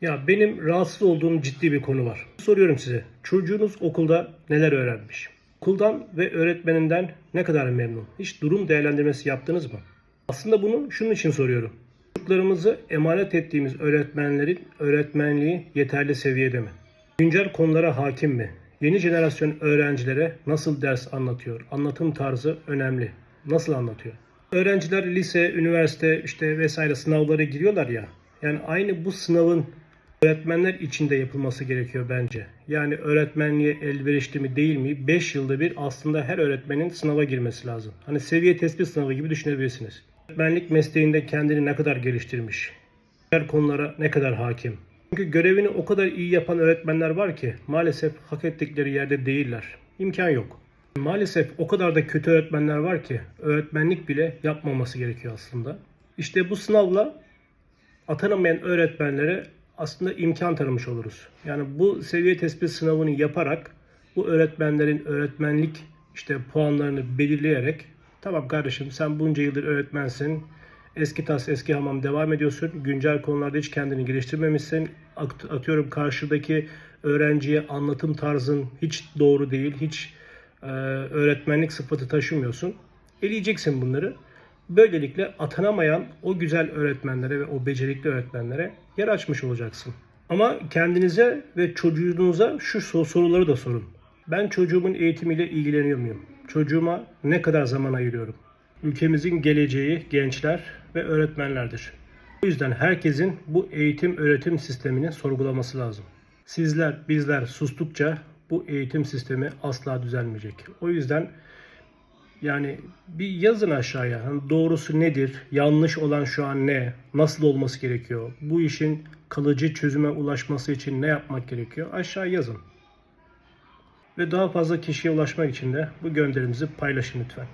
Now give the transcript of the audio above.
Ya benim rahatsız olduğum ciddi bir konu var. Soruyorum size. Çocuğunuz okulda neler öğrenmiş? Okuldan ve öğretmeninden ne kadar memnun? Hiç durum değerlendirmesi yaptınız mı? Aslında bunu şunun için soruyorum. Çocuklarımızı emanet ettiğimiz öğretmenlerin öğretmenliği yeterli seviyede mi? Güncel konulara hakim mi? Yeni jenerasyon öğrencilere nasıl ders anlatıyor? Anlatım tarzı önemli. Nasıl anlatıyor? Öğrenciler lise, üniversite işte vesaire sınavlara giriyorlar ya. Yani aynı bu sınavın öğretmenler için de yapılması gerekiyor bence. Yani öğretmenliğe elverişli mi değil mi? 5 yılda bir aslında her öğretmenin sınava girmesi lazım. Hani seviye tespit sınavı gibi düşünebilirsiniz. Öğretmenlik mesleğinde kendini ne kadar geliştirmiş? Diğer konulara ne kadar hakim? Çünkü görevini o kadar iyi yapan öğretmenler var ki maalesef hak ettikleri yerde değiller. İmkan yok. Maalesef o kadar da kötü öğretmenler var ki öğretmenlik bile yapmaması gerekiyor aslında. İşte bu sınavla atanamayan öğretmenlere aslında imkan tanımış oluruz. Yani bu seviye tespit sınavını yaparak bu öğretmenlerin öğretmenlik işte puanlarını belirleyerek tamam kardeşim sen bunca yıldır öğretmensin. Eski tas eski hamam devam ediyorsun. Güncel konularda hiç kendini geliştirmemişsin. At- Atıyorum karşıdaki öğrenciye anlatım tarzın hiç doğru değil. Hiç e, öğretmenlik sıfatı taşımıyorsun. Eleyeceksin bunları. Böylelikle atanamayan o güzel öğretmenlere ve o becerikli öğretmenlere yer açmış olacaksın. Ama kendinize ve çocuğunuza şu so- soruları da sorun. Ben çocuğumun eğitimiyle ilgileniyor muyum? Çocuğuma ne kadar zaman ayırıyorum? Ülkemizin geleceği gençler ve öğretmenlerdir. O yüzden herkesin bu eğitim öğretim sistemini sorgulaması lazım. Sizler, bizler sustukça bu eğitim sistemi asla düzelmeyecek. O yüzden yani bir yazın aşağıya. Hani doğrusu nedir? Yanlış olan şu an ne? Nasıl olması gerekiyor? Bu işin kalıcı çözüme ulaşması için ne yapmak gerekiyor? Aşağı yazın. Ve daha fazla kişiye ulaşmak için de bu gönderimizi paylaşın lütfen.